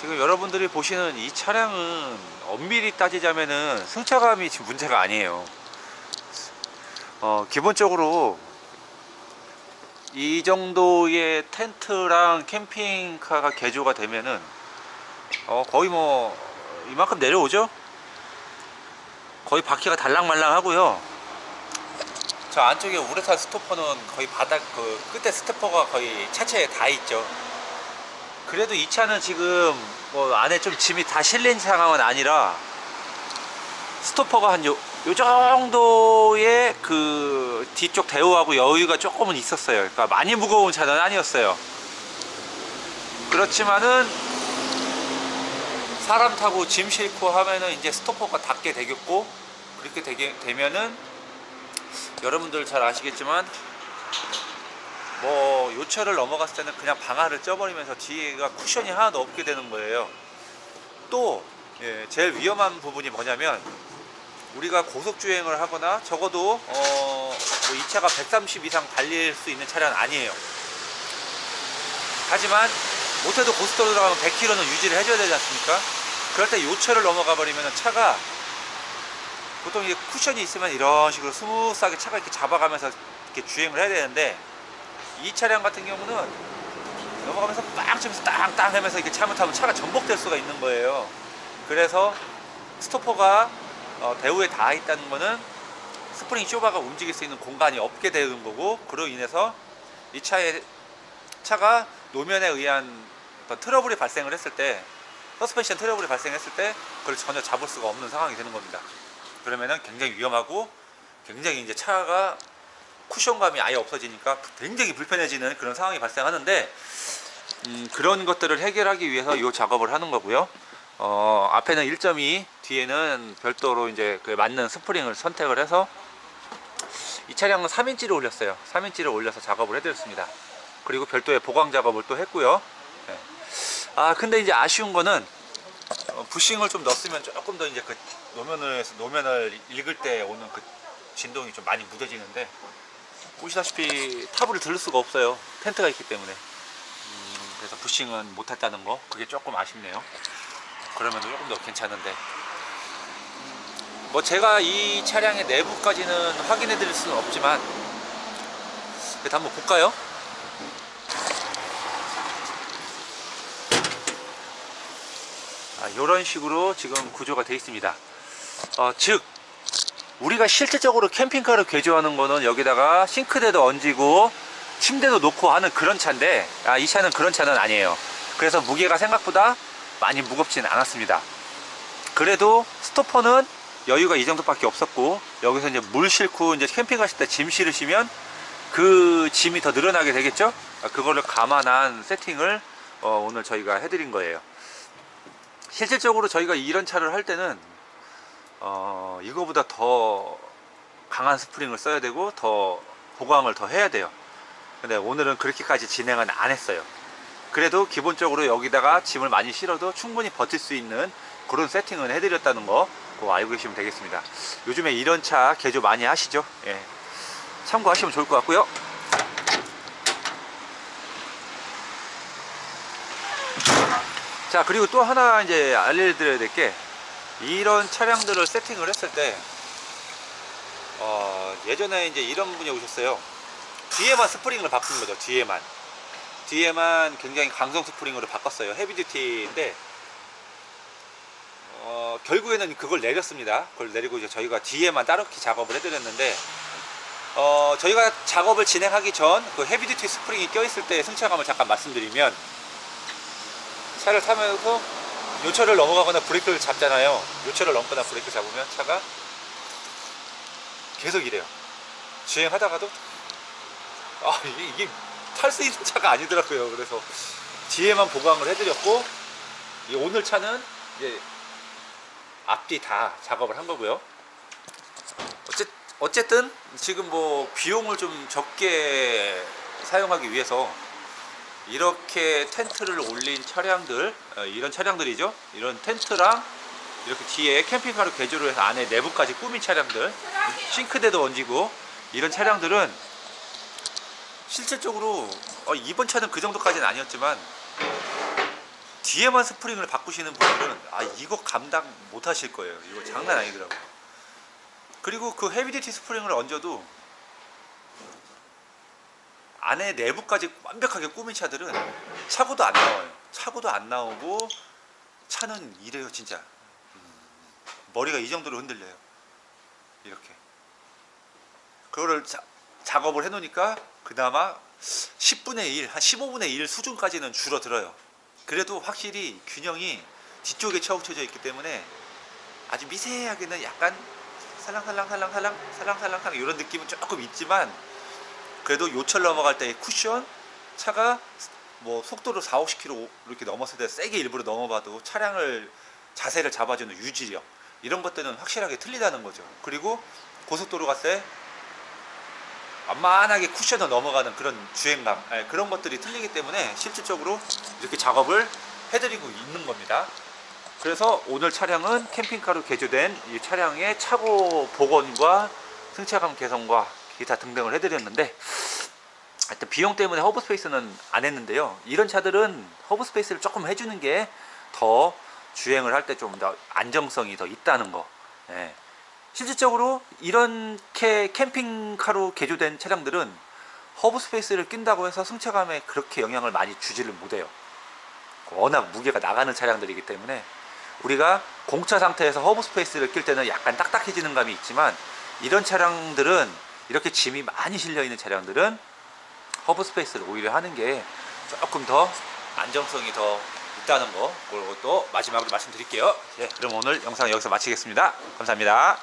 지금 여러분들이 보시는 이 차량은 엄밀히 따지자면은 승차감이 지금 문제가 아니에요. 어, 기본적으로 이 정도의 텐트랑 캠핑카가 개조가 되면은 어, 거의 뭐 이만큼 내려오죠? 거의 바퀴가 달랑말랑 하고요. 저 안쪽에 우레탄 스토퍼는 거의 바닥 그 끝에 스토퍼가 거의 차체에 다 있죠. 그래도 이 차는 지금 뭐 안에 좀 짐이 다 실린 상황은 아니라 스토퍼가 한 요, 요 정도의 그 뒤쪽 대우하고 여유가 조금은 있었어요. 그러니까 많이 무거운 차는 아니었어요. 그렇지만은 사람 타고 짐 싣고 하면은 이제 스토퍼가 닿게 되겠고 그렇게 되게 되면은 여러분들 잘 아시겠지만 뭐 요철을 넘어갔을 때는 그냥 방아를 쪄버리면서 뒤에가 쿠션이 하나도 없게 되는 거예요. 또 예, 제일 위험한 부분이 뭐냐면 우리가 고속 주행을 하거나 적어도 어, 뭐이 차가 130 이상 달릴 수 있는 차량은 아니에요. 하지만 못해도 고속도로 들어가면 100km는 유지를 해줘야 되지 않습니까? 그럴 때 요철을 넘어가 버리면 차가 보통 이게 쿠션이 있으면 이런 식으로 스무스하게 차가 이렇게 잡아가면서 이렇게 주행을 해야 되는데 이 차량 같은 경우는 넘어가면서 빵 치면서 땅땅 하면서 이렇게 잘못하면 차가 전복될 수가 있는 거예요. 그래서 스토퍼가 어, 대우에 닿아 있다는 거는 스프링 쇼바가 움직일 수 있는 공간이 없게 되는 거고 그로 인해서 이 차의 차가 노면에 의한 트러블이 발생을 했을 때 서스펜션 트러블이 발생했을 때 그걸 전혀 잡을 수가 없는 상황이 되는 겁니다. 그러면은 굉장히 위험하고 굉장히 이제 차가 쿠션감이 아예 없어지니까 굉장히 불편해지는 그런 상황이 발생하는데 음, 그런 것들을 해결하기 위해서 이 작업을 하는 거고요. 어, 앞에는 1.2, 뒤에는 별도로 이제 그 맞는 스프링을 선택을 해서 이 차량은 3인치를 올렸어요. 3인치를 올려서 작업을 해드렸습니다. 그리고 별도의 보강 작업을 또 했고요. 네. 아 근데 이제 아쉬운 거는 어, 부싱을 좀 넣었으면 조금 더 이제 그 노면을 노면을 읽을 때 오는 그 진동이 좀 많이 무뎌지는데 보시다시피 타블을 들을 수가 없어요. 텐트가 있기 때문에. 음, 그래서 부싱은 못했다는 거 그게 조금 아쉽네요. 그러면 조금 더 괜찮은데. 뭐 제가 이 차량의 내부까지는 확인해 드릴 수는 없지만 그래도 한번 볼까요? 아, 이런 식으로 지금 구조가 되어 있습니다. 어, 즉 우리가 실질적으로 캠핑카를 개조하는 거는 여기다가 싱크대도 얹고 침대도 놓고 하는 그런 차인데 아, 이 차는 그런 차는 아니에요. 그래서 무게가 생각보다 많이 무겁지는 않았습니다. 그래도 스토퍼는 여유가 이 정도밖에 없었고 여기서 이제 물 싣고 이제 캠핑 가실 때 짐 실으시면 그 짐이 더 늘어나게 되겠죠? 아, 그거를 감안한 세팅을 어, 오늘 저희가 해드린 거예요. 실질적으로 저희가 이런 차를 할 때는 어, 이거보다 더 강한 스프링을 써야 되고 더 보강을 더 해야 돼요. 근데 오늘은 그렇게까지 진행은 안 했어요. 그래도 기본적으로 여기다가 짐을 많이 실어도 충분히 버틸 수 있는 그런 세팅을 해드렸다는 거 알고 계시면 되겠습니다. 요즘에 이런 차 개조 많이 하시죠? 예. 참고하시면 좋을 것 같고요. 자 그리고 또 하나 이제 알려드려야 될게 이런 차량들을 세팅을 했을 때 어, 예전에 이제 이런 분이 오셨어요. 뒤에만 스프링을 바꾼 거죠. 뒤에만 뒤에만 굉장히 강성 스프링으로 바꿨어요. 헤비듀티인데 어, 결국에는 그걸 내렸습니다. 그걸 내리고 이제 저희가 뒤에만 따로키 작업을 해드렸는데 어, 저희가 작업을 진행하기 전 그 헤비듀티 스프링이 껴있을 때 승차감을 잠깐 말씀드리면 차를 타면서 요철을 넘어가거나 브레이크를 잡잖아요. 요철을 넘거나 브레이크 잡으면 차가 계속 이래요. 주행하다가도 아 이게, 이게 탈 수 있는 차가 아니더라고요. 그래서 뒤에만 보강을 해드렸고 이 오늘 차는 이제 앞뒤 다 작업을 한 거고요. 어쨌, 어쨌든 지금 뭐 비용을 좀 적게 사용하기 위해서 이렇게 텐트를 올린 차량들 어, 이런 차량들이죠 이런 텐트랑 이렇게 뒤에 캠핑카로 개조를 해서 안에 내부까지 꾸민 차량들 싱크대도 얹고 이런 차량들은 실질적으로 어, 이번 차는 그 정도까지는 아니었지만 뒤에만 스프링을 바꾸시는 분들은 아 이거 감당 못 하실 거예요. 이거 장난 아니더라고요. 그리고 그 헤비듀티 스프링을 얹어도 안에 내부까지 완벽하게 꾸민 차들은 차고도 안 나와요. 차고도 안 나오고 차는 이래요 진짜. 음, 머리가 이 정도로 흔들려요. 이렇게. 그거를 자- 작업을 해놓으니까 그나마 10분의 1, 한 15분의 1 수준까지는 줄어들어요. 그래도 확실히 균형이 뒤쪽에 처우쳐져 있기 때문에 아주 미세하게는 약간 살랑살랑살랑살랑 살랑살랑살랑 이런 느낌은 조금 있지만 그래도 요철 넘어갈 때의 쿠션 차가 뭐 속도를 4, 50km 이렇게 넘었을 때 세게 일부러 넘어봐도 차량을 자세를 잡아주는 유지력 이런 것들은 확실하게 틀리다는 거죠. 그리고 고속도로 갔을 때 완만하게 쿠션을 넘어가는 그런 주행감 예, 그런 것들이 틀리기 때문에 실질적으로 이렇게 작업을 해드리고 있는 겁니다. 그래서 오늘 차량은 캠핑카로 개조된 이 차량의 차고 복원과 승차감 개선과 기타 등등을 해드렸는데 하여튼 비용 때문에 허브 스페이스는 안 했는데요. 이런 차들은 허브 스페이스를 조금 해주는 게 더 주행을 할 때 좀 더 안정성이 더 있다는 거. 예. 실질적으로 이렇게 캠핑카로 개조된 차량들은 허브 스페이스를 낀다고 해서 승차감에 그렇게 영향을 많이 주지를 못해요. 워낙 무게가 나가는 차량들이기 때문에 우리가 공차 상태에서 허브 스페이스를 낄 때는 약간 딱딱해지는 감이 있지만 이런 차량들은 이렇게 짐이 많이 실려 있는 차량들은 허브 스페이스를 오히려 하는 게 조금 더 안정성이 더 있다는 거 그리고 또 마지막으로 말씀드릴게요. 예, 그럼 오늘 영상 여기서 마치겠습니다. 감사합니다.